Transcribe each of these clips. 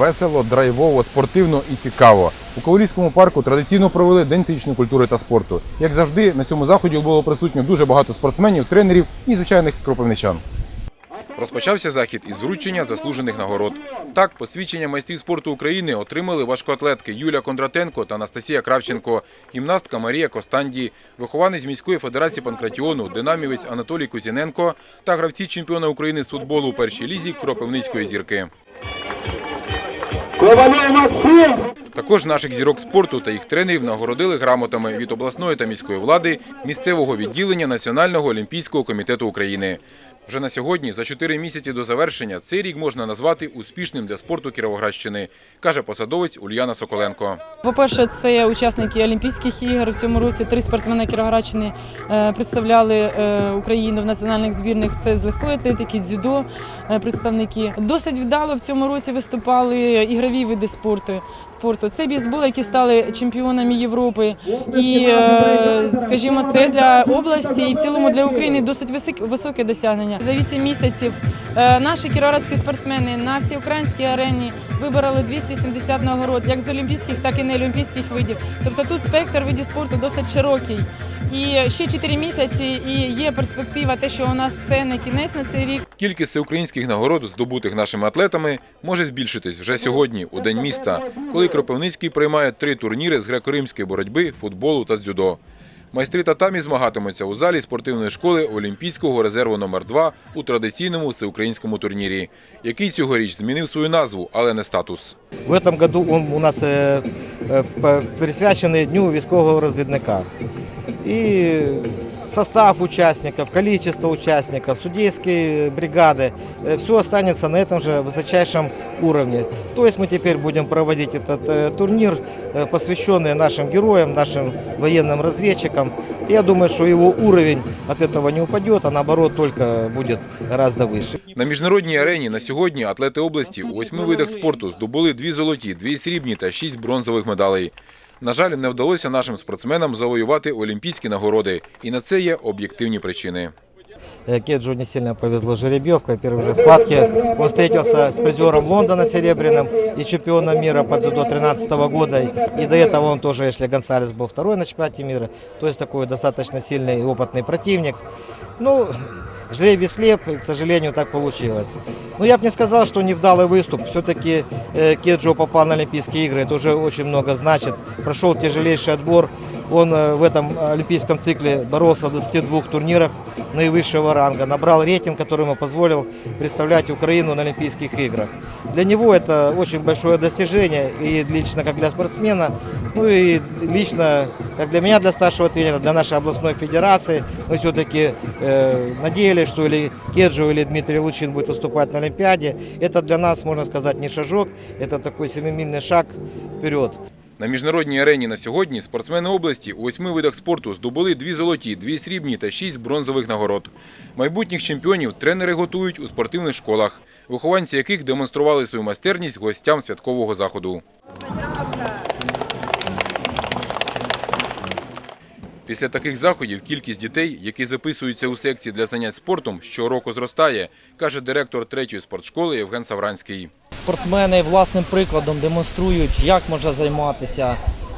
весело, драйвово, спортивно і цікаво. У Ковалівському парку традиційно провели День фізичної культури та спорту. Як завжди, на цьому заході було присутньо дуже багато спортсменів, тренерів і звичайних кропивничан. Розпочався захід із вручення заслужених нагород. Так, посвідчення майстрів спорту України отримали важкоатлетки Юля Кондратенко та Анастасія Кравченко, гімнастка Марія Костанді, вихованець міської федерації панкратіону, динамівець Анатолій Кузіненко та гравці чемпіона України з футболу у першій лізі Кропивницької зірки. Також наших зірок спорту та їх тренерів нагородили грамотами від обласної та міської влади місцевого відділення Національного олімпійського комітету України. Вже на сьогодні, за чотири місяці до завершення, цей рік можна назвати успішним для спорту Кіровоградщини, каже посадовець Ульяна Соколенко. По-перше, це учасники Олімпійських ігор. В цьому році три спортсмени Кіровоградщини е, представляли е, Україну в національних збірних. Це з легкої атлетики, дзюдо е, представники. Досить вдало в цьому році виступали ігрові види спорту. спорту. Це бейсбол, які стали чемпіонами Європи. І, скажімо, це для області і в цілому для України досить висок- високе досягнення. За 8 місяців е, наші кіровоградські спортсмени на всеукраїнській арені вибороли 270 нагород, як з олімпійських, так і неолімпійських видів. Тобто тут спектр видів спорту досить широкий. І ще 4 місяці, і є перспектива, те, що у нас це не кінець на цей рік. Кількість всеукраїнських нагород, здобутих нашими атлетами, може збільшитись вже сьогодні, у День міста, коли Кропивницький приймає три турніри з греко-римської боротьби, футболу та дзюдо. Майстри татамі змагатимуться у залі спортивної школи Олімпійського резерву номер 2 у традиційному всеукраїнському турнірі, який цьогоріч змінив свою назву, але не статус. В этом році він у нас е, е, присвячений Дню військового розвідника. І состав участников, количество участников, судейские бригады, все останется на этом же высочайшем уровне. То есть мы теперь будем проводить этот э, турнир, э, посвященный нашим героям, нашим военным разведчикам. Я думаю, что его уровень от этого не упадет, а наоборот только будет гораздо выше. На міжнародній арені на сьогодні атлети області у восьми видах спорту здобули дві золоті, дві срібні та шість бронзових медалей. На жаль, не вдалося нашим спортсменам завоювати олімпійські нагороди, і на це є об'єктивні причини. Э, Кеджу не сильно повезло жеребьевкой. Первой же схватке он встретился с призером Лондона серебряным и чемпионом мира по дзюдо 2013 года. И до этого он тоже, Эшли Гонсалес, был второй на чемпионате мира. То есть такой достаточно сильный и опытный противник. Ну, жребий слеп, и, к сожалению, так получилось. Но я бы не сказал, что невдалый выступ. Все-таки э, Кеджо попал на Олимпийские игры. Это уже очень много значит. Прошел тяжелейший отбор. Он э, в этом олимпийском цикле боролся в 22 турнирах наивысшего ранга, набрал рейтинг, который ему позволил представлять Украину на Олимпийских играх. Для него это очень большое достижение, и лично как для спортсмена, ну и лично как для меня, для старшего тренера, для нашей областной федерации. Мы все-таки э, надеялись, что или Кеджо, или Дмитрий Лучин будет выступать на Олимпиаде. Это для нас, можно сказать, не шажок, это такой семимильный шаг вперед. На міжнародній арені на сьогодні спортсмени області у восьми видах спорту здобули дві золоті, дві срібні та шість бронзових нагород. Майбутніх чемпіонів тренери готують у спортивних школах, вихованці яких демонстрували свою майстерність гостям святкового заходу. Після таких заходів кількість дітей, які записуються у секції для занять спортом, щороку зростає, каже директор третьої спортшколи Євген Савранський. Спортсмени власним прикладом демонструють, як можна займатися.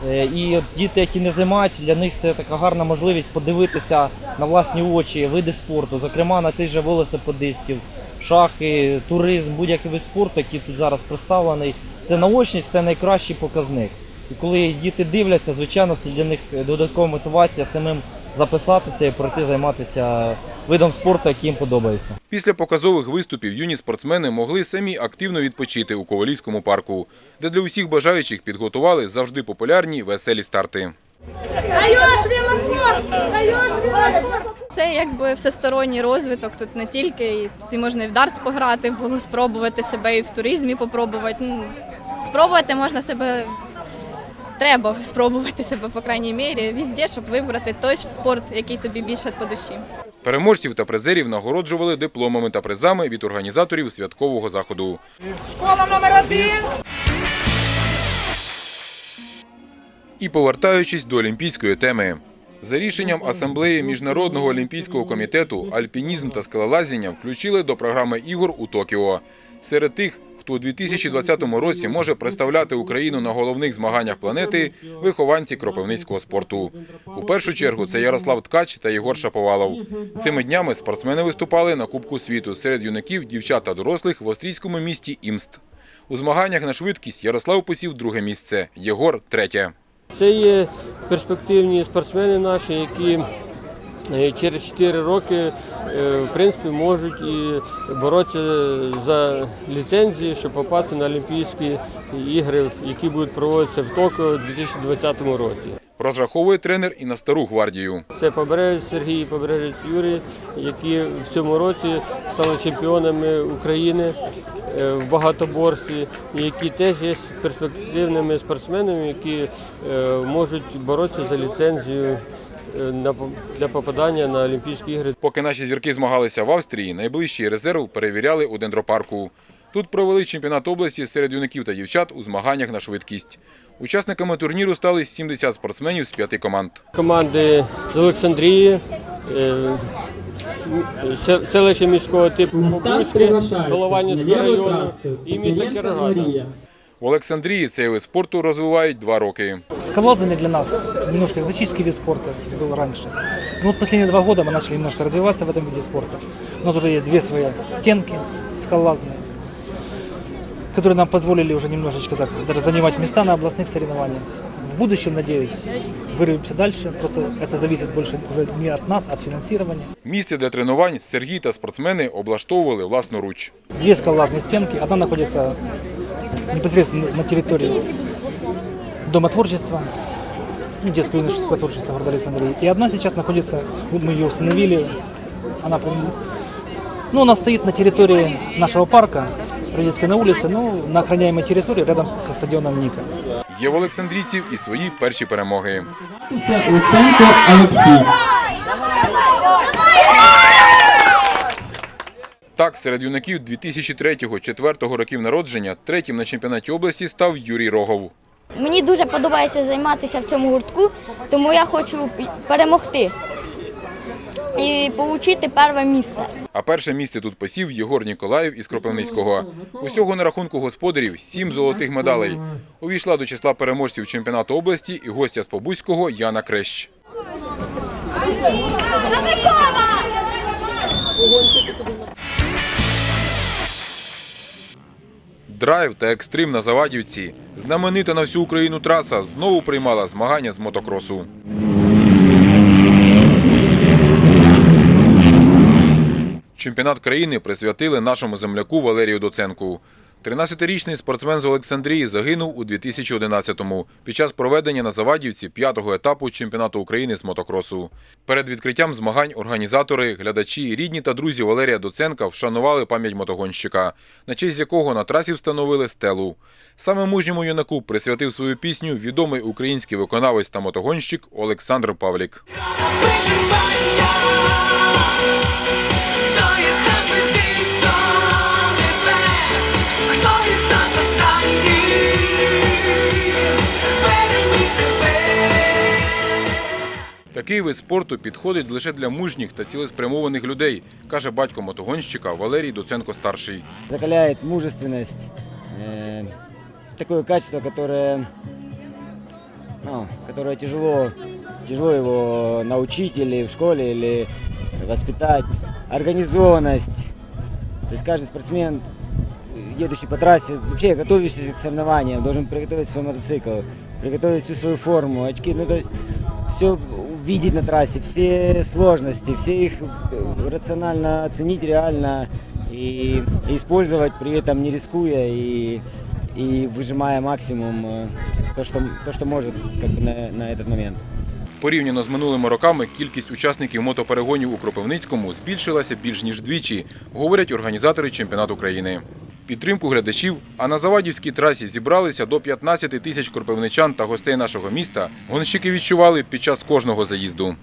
Е, І діти, які не займаються, для них це така гарна можливість подивитися на власні очі види спорту, зокрема на тих же велосипедистів, шахи, туризм, будь-який вид спорту, який тут зараз представлений. Це наочність, це найкращий показник. І коли діти дивляться, звичайно, це для них додаткова мотивація самим записатися і пройти займатися видом спорту, який їм подобається. Після показових виступів юні спортсмени могли самі активно відпочити у Ковалівському парку, де для усіх бажаючих підготували завжди популярні веселі старти. Даєш велоспорт! Даєш велоспорт! Це якби всесторонній розвиток. Тут не тільки і ти можна і в дартс пограти, було спробувати себе і в туризмі попробувати. Ну, спробувати можна себе. Треба спробувати себе, по крайній мірі, візде, щоб вибрати той спорт, який тобі більше по душі. Переможців та призерів нагороджували дипломами та призами від організаторів святкового заходу. Школа номер один! І повертаючись до олімпійської теми. За рішенням Асамблеї Міжнародного олімпійського комітету альпінізм та скелелазіння включили до програми ігор у Токіо. Серед тих, хто у 2020 році може представляти Україну на головних змаганнях планети – вихованці кропивницького спорту. У першу чергу це Ярослав Ткач та Єгор Шаповалов. Цими днями спортсмени виступали на Кубку світу серед юнаків, дівчат та дорослих в австрійському місті Імст. У змаганнях на швидкість Ярослав посів друге місце, Єгор – третє. Це є перспективні спортсмени наші, які через 4 роки е, в принципі можуть і боротися за ліцензії, щоб попасти на Олімпійські ігри, які будуть проводитися в Токіо у 2020 році. Розраховує тренер і на стару гвардію. Це Побережець Сергій Побережець Юрій, які в цьому році стали чемпіонами України е, в багатоборстві, які теж є перспективними спортсменами, які е, можуть боротися за ліцензію е, для попадання на Олімпійські ігри. Поки наші зірки змагалися в Австрії, найближчий резерв перевіряли у дендропарку. Тут провели чемпіонат області серед юнаків та дівчат у змаганнях на швидкість. Учасниками турніру стали 70 спортсменів з п'яти команд. Команди з Олександрії, е, селище міського типу Побузьке, Голованівського району і Кірогада. Марія. В Олександрії цей вид спорту розвивають два роки. Скалолазание для нас немножко экзотический вид спорта был раньше. Но вот последние два года мы начали немножко развиваться в этом виде спорта. У нас уже есть две свои стенки скалолазные, которые нам позволили уже немножечко так даже занимать места на областных соревнованиях. В будущем, надеюсь, вырвемся дальше. Просто это зависит больше уже не от нас, а от финансирования. Місце для тренувань Сергій та спортсмени облаштовували власноруч. Две скалолазные стенки. Одна находится непосредственно на территории Дома творчества, ну, детского юношеского творчества города Александрии. И одна сейчас находится, мы ее установили, она, ну, она стоит на территории нашего парка, Родительской на улице, ну, на охраняемой территории рядом со стадионом Ника. Є в олександрійців і свої перші перемоги. Луценко Олексій. Так, серед юнаків 2003-2004 років народження третім на чемпіонаті області став Юрій Рогов. Мені дуже подобається займатися в цьому гуртку, тому я хочу перемогти і отримати перше місце. А перше місце тут посів Єгор Ніколаєв із Кропивницького. Усього на рахунку господарів сім золотих медалей. Увійшла до числа переможців чемпіонату області і гостя з Побузького Яна Крещ. Драйв та екстрим на Завадівці. Знаменита на всю Україну траса знову приймала змагання з мотокросу. Чемпіонат країни присвятили нашому земляку Валерію Доценку. 13-річний спортсмен з Олександрії загинув у 2011-му під час проведення на Завадівці п'ятого етапу чемпіонату України з мотокросу. Перед відкриттям змагань організатори, глядачі, рідні та друзі Валерія Доценка вшанували пам'ять мотогонщика, на честь якого на трасі встановили стелу. Саме мужньому юнаку присвятив свою пісню відомий український виконавець та мотогонщик Олександр Павлік. Такий вид спорту підходить лише для мужніх та цілеспрямованих людей, каже батько мотогонщика Валерій Доценко старший. закаляет мужественность, э, такое качество, которое, ну, которое тяжело, тяжело его научить или в школе, или воспитать. Организованность. То есть каждый спортсмен, едущий по трассе, вообще готовящийся к соревнованиям, должен приготовить свой мотоцикл, приготовить всю свою форму, очки, ну то есть все увидеть на трассе, все сложности, все их э, рационально оценить реально и, и использовать при этом не рискуя и, и выжимая максимум э, то, что, то, что может как бы на, на этот момент. Порівняно з минулими роками кількість учасників мотоперегонів у Кропивницькому збільшилася більш ніж двічі, говорять організатори чемпіонату країни. Підтримку глядачів, а на Завадівській трасі зібралися до 15 тисяч кропивничан та гостей нашого міста. Гонщики відчували під час кожного заїзду.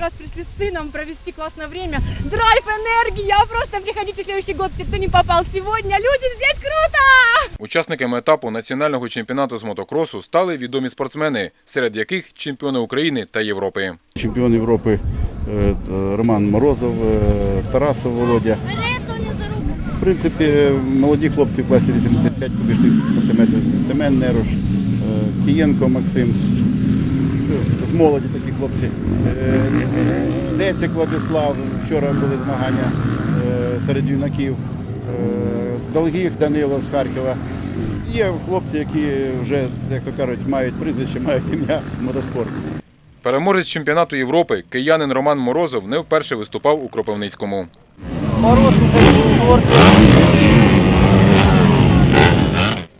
Очередной раз пришли с сыном провести классное время. Драйв, энергия, просто приходите в следующий год, те, кто не попал сегодня. Люди, здесь круто! Учасниками етапу національного чемпіонату з мотокросу стали відомі спортсмени, серед яких чемпіони України та Європи. Чемпіон Європи е, е, Роман Морозов, е, Тарасов Володя. В принципі, молоді хлопці в класі 85 кубічних сантиметрів. Семен Неруш, е, Кієнко Максим. З- З молоді такі хлопці. Е, Децик Владислав, вчора були змагання е, серед юнаків. Е, Долгих Данило з Харкова. Є хлопці, які вже, як то кажуть, мають прізвище, мають ім'я в мотоспорті. Переможець чемпіонату Європи, киянин Роман Морозов, не вперше виступав у Кропивницькому. Мороз уже четвертый.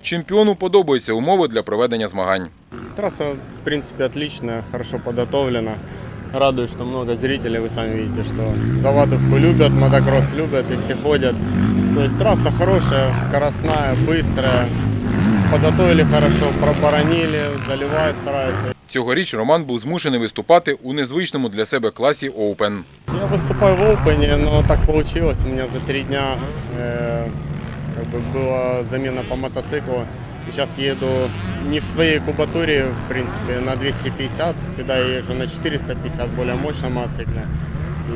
Чемпіону подобаються умови для проведення змагань. Трасса, в принципе, отличная, хорошо подготовлена. Радует, что много зрителей, вы сами видите, что Завадовку любят, мотокросс любят и все ходят. То есть трасса хорошая, скоростная, быстрая. Подготовили хорошо, проборонили, заливают, стараются. Цьогоріч Роман був змушений виступати у незвичному для себе класі Open. Я выступаю в Опене, но так получилось. У меня за три дня э, как бы была замена по мотоциклу. И сейчас еду не в своей кубатуре, в принципе, на 250. Всегда я езжу на 450, более мощном мотоцикле.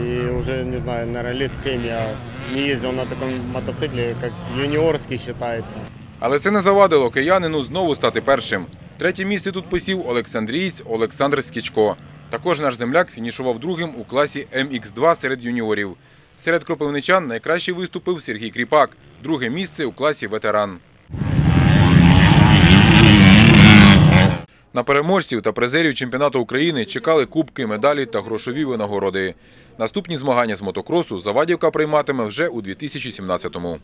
И уже, не знаю, наверное, лет 7 я не ездил на таком мотоцикле, как юниорский считается. Але це не завадило киянину знову стати першим. Третє місце тут посів Олександрієць Олександр Скічко. Також наш земляк фінішував другим у класі МХ2 серед юніорів. Серед кропивничан найкраще виступив Сергій Кріпак, друге місце у класі ветеран. На переможців та призерів чемпіонату України чекали кубки, медалі та грошові винагороди. Наступні змагання з мотокросу Завадівка прийматиме вже у 2017-му.